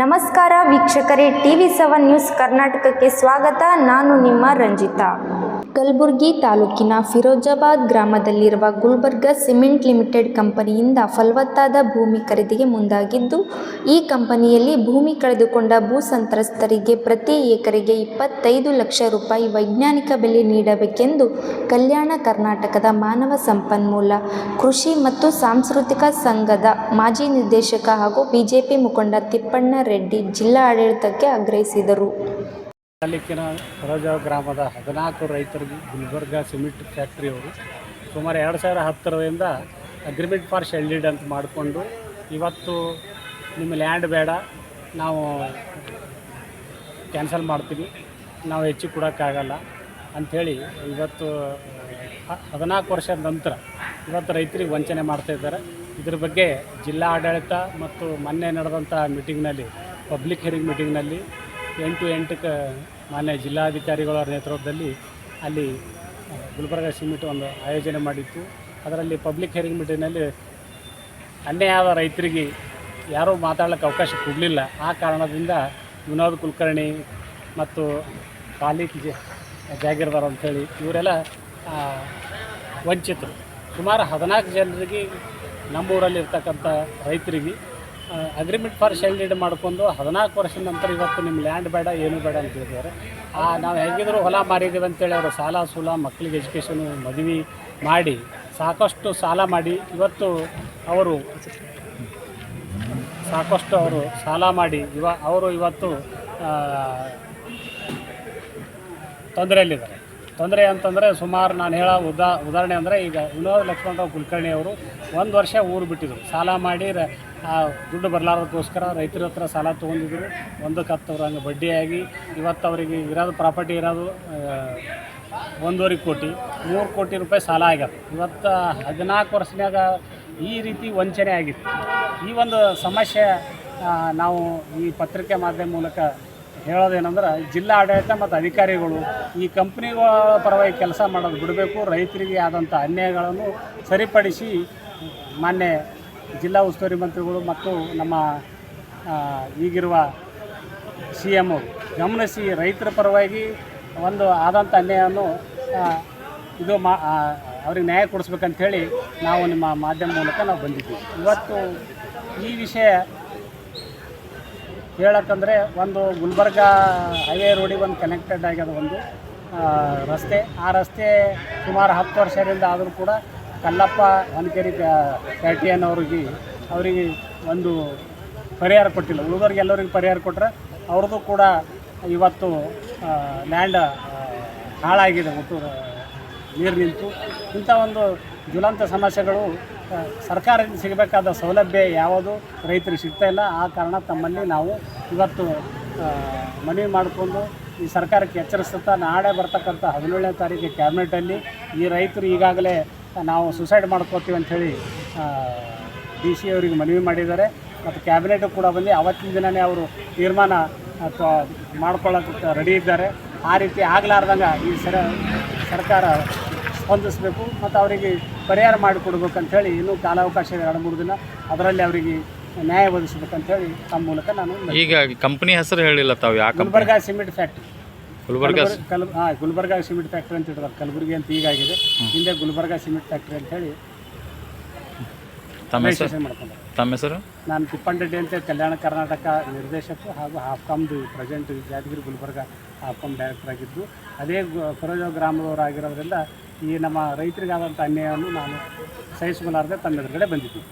ನಮಸ್ಕಾರ ವೀಕ್ಷಕರೇ TV seven news ಕರ್ನಾಟಕಕ್ಕೆ ಸ್ವಾಗತ. ನಾನು ನಿಮ್ಮ ರಂಜಿತಾ. ಕಲಬುರಗಿ ತಾಲೂಕಿನ ಫಿರೋಜಾಬಾದ್ ಗ್ರಾಮದಲ್ಲಿರುವ ಗುಲ್ಬರ್ಗ ಸಿಮೆಂಟ್ ಲಿಮಿಟೆಡ್ ಕಂಪನಿಯಿಂದ ಫಲವತ್ತಾದ ಭೂಮಿ ಖರೀದಿಗೆ ಮುಂದಾಗಿದ್ದು, ಈ ಕಂಪನಿಯಲ್ಲಿ ಭೂಮಿ ಕಳೆದುಕೊಂಡ ಭೂ ಸಂತ್ರಸ್ತರಿಗೆ ಪ್ರತಿ ಎಕರೆಗೆ ಇಪ್ಪತ್ತೈದು ಲಕ್ಷ ರೂಪಾಯಿ ವೈಜ್ಞಾನಿಕ ಬೆಲೆ ನೀಡಬೇಕೆಂದು ಕಲ್ಯಾಣ ಕರ್ನಾಟಕದ ಮಾನವ ಸಂಪನ್ಮೂಲ, ಕೃಷಿ ಮತ್ತು ಸಾಂಸ್ಕೃತಿಕ ಸಂಘದ ಮಾಜಿ ನಿರ್ದೇಶಕ ಹಾಗೂ ಬಿಜೆಪಿ ಮುಖಂಡ ತಿಪ್ಪಣ್ಣ ರೆಡ್ಡಿ ಜಿಲ್ಲಾ ಆಡಳಿತಕ್ಕೆ ಆಗ್ರಹಿಸಿದರು. ತಾಲೂಕಿನ ಹೊರಜ ಗ್ರಾಮದ ಹದಿನಾಲ್ಕು ರೈತರಿಗೆ ಗುಲ್ಬರ್ಗ ಸಿಮೆಂಟ್ ಫ್ಯಾಕ್ಟ್ರಿಯವರು ಸುಮಾರು ಎರಡು ಸಾವಿರ ಹತ್ತರದಿಂದ ಅಗ್ರಿಮೆಂಟ್ ಫಾರ್ ಶೆಲ್ಡಿಡ್ ಅಂತ ಮಾಡಿಕೊಂಡು ಇವತ್ತು ನಿಮ್ಮ ಲ್ಯಾಂಡ್ ಬೇಡ, ನಾವು ಕ್ಯಾನ್ಸಲ್ ಮಾಡ್ತೀವಿ, ನಾವು ಹೆಚ್ಚು ಕೊಡೋಕ್ಕಾಗಲ್ಲ ಅಂಥೇಳಿ ಇವತ್ತು ಹದಿನಾಲ್ಕು ವರ್ಷದ ನಂತರ ಇವತ್ತು ರೈತರಿಗೆ ವಂಚನೆ ಮಾಡ್ತಾಯಿದ್ದಾರೆ ಇದ್ರ ಬಗ್ಗೆ ಜಿಲ್ಲಾ ಆಡಳಿತ ಮತ್ತು ಮೊನ್ನೆ ನಡೆದಂಥ ಮೀಟಿಂಗ್ನಲ್ಲಿ ಪಬ್ಲಿಕ್ ಹಿಯರಿಂಗ್ ಮೀಟಿಂಗ್ನಲ್ಲಿ ಎಂಟು ಎಂಟಕ್ಕೆ ಮಾನ್ಯ ಜಿಲ್ಲಾಧಿಕಾರಿಗಳ ನೇತೃತ್ವದಲ್ಲಿ ಅಲ್ಲಿ ಗುಲ್ಬರ್ಗ ಸಿಮೆಂಟ್ ಒಂದು ಆಯೋಜನೆ ಮಾಡಿತ್ತು. ಅದರಲ್ಲಿ ಪಬ್ಲಿಕ್ ಹೇರಿಂಗ್ ಮೀಟಿಂಗ್ನಲ್ಲಿ ಆದ ರೈತರಿಗೆ ಯಾರೂ ಮಾತಾಡೋಕ್ಕೆ ಅವಕಾಶ ಕೊಡಲಿಲ್ಲ. ಆ ಕಾರಣದಿಂದ ವಿನೋದ್ ಕುಲಕರ್ಣಿ ಮತ್ತು ಪಾಲಿಕ್ ಜ ಜಾಗೀರ್ದಾರ್ ಅಂಥೇಳಿ ಇವರೆಲ್ಲ ವಂಚಿತರು. ಸುಮಾರು ಹದಿನಾಲ್ಕು ಜನರಿಗೆ ನಮ್ಮೂರಲ್ಲಿರ್ತಕ್ಕಂಥ ರೈತರಿಗೆ ಅಗ್ರಿಮೆಂಟ್ ಫಾರ್ ಶೆಲ್ಡ್ ಮಾಡ್ಕೊಂಡು ಹದಿನಾಲ್ಕು ವರ್ಷದ ನಂತರ ಇವತ್ತು ನಿಮ್ಮ ಲ್ಯಾಂಡ್ ಬೇಡ, ಏನು ಬೇಡ ಅಂತ ಹೇಳಿದ್ದಾರೆ. ಆ, ನಾವು ಹೇಗಿದ್ರು ಹೊಲ ಮಾರಿದ್ದೀವಿ ಅಂತೇಳಿ ಅವರು ಸಾಲ ಸೂಲ ಮಕ್ಕಳಿಗೆ ಎಜುಕೇಷನು ಮದುವೆ ಮಾಡಿ ಸಾಕಷ್ಟು ಸಾಲ ಮಾಡಿ ಇವತ್ತು ಅವರು ಸಾಕಷ್ಟು ಅವರು ಸಾಲ ಮಾಡಿ ಇವ, ಅವರು ಇವತ್ತು ತೊಂದರೆಯಲ್ಲಿದ್ದಾರೆ. ತೊಂದರೆ ಅಂತಂದರೆ ಸುಮಾರು ನಾನು ಹೇಳೋ ಉದಾ, ಉದಾಹರಣೆ ಅಂದರೆ ಈಗ ವಿನೋದ್ ಲಕ್ಷ್ಮಣರಾವ್ ಕುಲಕರ್ಣಿ ಅವರು ಒಂದು ವರ್ಷ ಊರು ಬಿಟ್ಟಿದ್ರು. ಸಾಲ ಮಾಡಿ ಆ ದುಡ್ಡು ಬರಲಾರದಕ್ಕೋಸ್ಕರ ರೈತರ ಹತ್ರ ಸಾಲ ತೊಗೊಂಡಿದ್ರು. ಒಂದಕ್ಕೆ ಹತ್ತವ್ರು ಹಂಗೆ ಬಡ್ಡಿಯಾಗಿ ಇವತ್ತು ಅವರಿಗೆ ಇರೋದು ಪ್ರಾಪರ್ಟಿ ಇರೋದು ಒಂದೂವರೆ ಕೋಟಿ, ಮೂರು ಕೋಟಿ ರೂಪಾಯಿ ಸಾಲ ಆಗ್ಯದ ಇವತ್ತು ಹದಿನಾಲ್ಕು ವರ್ಷನ್ಯಾಗ ಈ ರೀತಿ ವಂಚನೆ ಆಗಿತ್ತು. ಈ ಒಂದು ಸಮಸ್ಯೆ ನಾವು ಈ ಪತ್ರಿಕೆ ಮಾಧ್ಯಮ ಮೂಲಕ ಹೇಳೋದೇನೆಂದ್ರೆ, ಜಿಲ್ಲಾ ಆಡಳಿತ ಮತ್ತು ಅಧಿಕಾರಿಗಳು ಈ ಕಂಪ್ನಿಗಳ ಪರವಾಗಿ ಕೆಲಸ ಮಾಡೋದು ಬಿಡಬೇಕು. ರೈತರಿಗೆ ಆದಂಥ ಅನ್ಯಾಯಗಳನ್ನು ಸರಿಪಡಿಸಿ ಮಾನ್ಯ ಜಿಲ್ಲಾ ಉಸ್ತುವಾರಿ ಮಂತ್ರಿಗಳು ಮತ್ತು ನಮ್ಮ ಈಗಿರುವ ಸಿ ಎಂ ಗಮನಿಸಿ ರೈತರ ಪರವಾಗಿ ಒಂದು ಆದಂಥ ಅನ್ಯಾಯವನ್ನು ಇದು ಮಾ ಅವ್ರಿಗೆ ನ್ಯಾಯ ಕೊಡಿಸ್ಬೇಕಂಥೇಳಿ ನಾವು ನಿಮ್ಮ ಮಾಧ್ಯಮ ಮೂಲಕ ನಾವು ಬಂದಿದ್ದೀವಿ. ಇವತ್ತು ಈ ವಿಷಯ ಹೇಳಕ್ಕಂದರೆ ಒಂದು ಗುಲ್ಬರ್ಗ ಹೈವೇ ರೋಡಿಗೆ ಒಂದು ಕನೆಕ್ಟೆಡ್ ಆಗ್ಯದ ಒಂದು ರಸ್ತೆ, ಆ ರಸ್ತೆ ಸುಮಾರು ಹತ್ತು ವರ್ಷದಿಂದ ಆದರೂ ಕೂಡ ಕಲ್ಲಪ್ಪ ಹೊನಕೆರೆ ಕ್ಯಾಟಿಯನ್ ಅವ್ರಿಗೆ ಅವರಿಗೆ ಒಂದು ಪರಿಹಾರ ಕೊಟ್ಟಿಲ್ಲ. ಉಳಿದವ್ರಿಗೆ ಎಲ್ಲರಿಗೂ ಪರಿಹಾರ ಕೊಟ್ಟರೆ ಅವ್ರದ್ದು ಕೂಡ ಇವತ್ತು ಲ್ಯಾಂಡ್ ಹಾಳಾಗಿದೆ, ಒಟ್ಟು ನೀರು ನಿಂತು. ಇಂಥ ಒಂದು ಜ್ವಲಂತ ಸಮಸ್ಯೆಗಳು ಸರ್ಕಾರದಿಂದ ಸಿಗಬೇಕಾದ ಸೌಲಭ್ಯ ಯಾವುದು ರೈತರಿಗೆ ಸಿಗ್ತಾ ಇಲ್ಲ. ಆ ಕಾರಣ ತಮ್ಮಲ್ಲಿ ನಾವು ಇವತ್ತು ಮನವಿ ಮಾಡಿಕೊಂಡು ಈ ಸರ್ಕಾರಕ್ಕೆ ಎಚ್ಚರಿಸುತ್ತಾ ನಾಳೆ ಬರ್ತಕ್ಕಂಥ ಹದಿನೇಳನೇ ತಾರೀಕು ಕ್ಯಾಬಿನೆಟಲ್ಲಿ ಈ ರೈತರು ಈಗಾಗಲೇ ನಾವು ಸುಸೈಡ್ ಮಾಡ್ಕೋತೀವಿ ಅಂಥೇಳಿ ಡಿ ಸಿ ಅವರಿಗೆ ಮನವಿ ಮಾಡಿದ್ದಾರೆ. ಮತ್ತು ಕ್ಯಾಬಿನೆಟ್ ಕೂಡ ಬಂದು ಅವತ್ತಿನ ದಿನವೇ ಅವರು ತೀರ್ಮಾನ ಅಥವಾ ಮಾಡ್ಕೊಳ್ಳೋಕ್ಕೆ ರೆಡಿ ಇದ್ದಾರೆ. ಆ ರೀತಿ ಆಗಲಾರ್ದಂಗೆ ಈ ಸರ ಸರ್ಕಾರ ಸ್ಪಂದಿಸಬೇಕು. ಮತ್ತು ಅವರಿಗೆ ಪರಿಹಾರ ಮಾಡಿಕೊಡ್ಬೇಕು ಅಂಥೇಳಿ ಇನ್ನೂ ಕಾಲಾವಕಾಶ ಎರಡು ಮೂರು ದಿನ. ಅದರಲ್ಲಿ ಅವರಿಗೆ ನ್ಯಾಯ ಒದಗಿಸ್ಬೇಕಂಥೇಳಿ ತಮ್ಮ ಮೂಲಕ ನಾನು ಈಗ ಕಂಪ್ನಿ ಹೆಸರು ಹೇಳಿಲ್ಲ ತಾವು ಗುಲ್ಬರ್ಗಾ ಸಿಮೆಂಟ್ ಫ್ಯಾಕ್ಟ್ರಿ. ಗುಲ್ಬರ್ಗ ಕಲ್ ಹಾಂ ಗುಲ್ಬರ್ಗಾ ಸಿಮೆಂಟ್ ಫ್ಯಾಕ್ಟ್ರಿ ಅಂತ ಇಟ್ಟಿದ್ದಾರೆ ಕಲಬುರಗಿ ಅಂತ ಈಗಾಗಿದೆ ಹಿಂದೆ ಗುಲ್ಬರ್ಗಾ ಸಿಮೆಂಟ್ ಫ್ಯಾಕ್ಟ್ರಿ ಅಂತ ಹೇಳಿ ತಮ್ಮ ಹೆಸರು? ತಮ್ಮ ನಾನು ಅಂತ ಕಲ್ಯಾಣ ಕರ್ನಾಟಕ ನಿರ್ದೇಶಕ ಹಾಗೂ ಹಾಫ್ಕಾಮ್ದು ಪ್ರೆಸೆಂಟ್ ಯಾದಗಿರಿ ಗುಲ್ಬರ್ಗ ಹಾಫ್ಕಾಮ್ ಡೈರೆಕ್ಟರ್ ಆಗಿದ್ದು. ಅದೇ ಗು- ಗ್ರಾಮದವರು ಆಗಿರೋದ್ರಿಂದ ಈ ನಮ್ಮ ರೈತರಿಗಾದಂಥ ಅನ್ಯಾಯವನ್ನು ನಾನು ಸಹಿಸಿಕೊಳ್ಳಾರ್ದೆ ತಮ್ಮ ಎದುರುಗಡೆ ಬಂದಿದ್ದೀನಿ.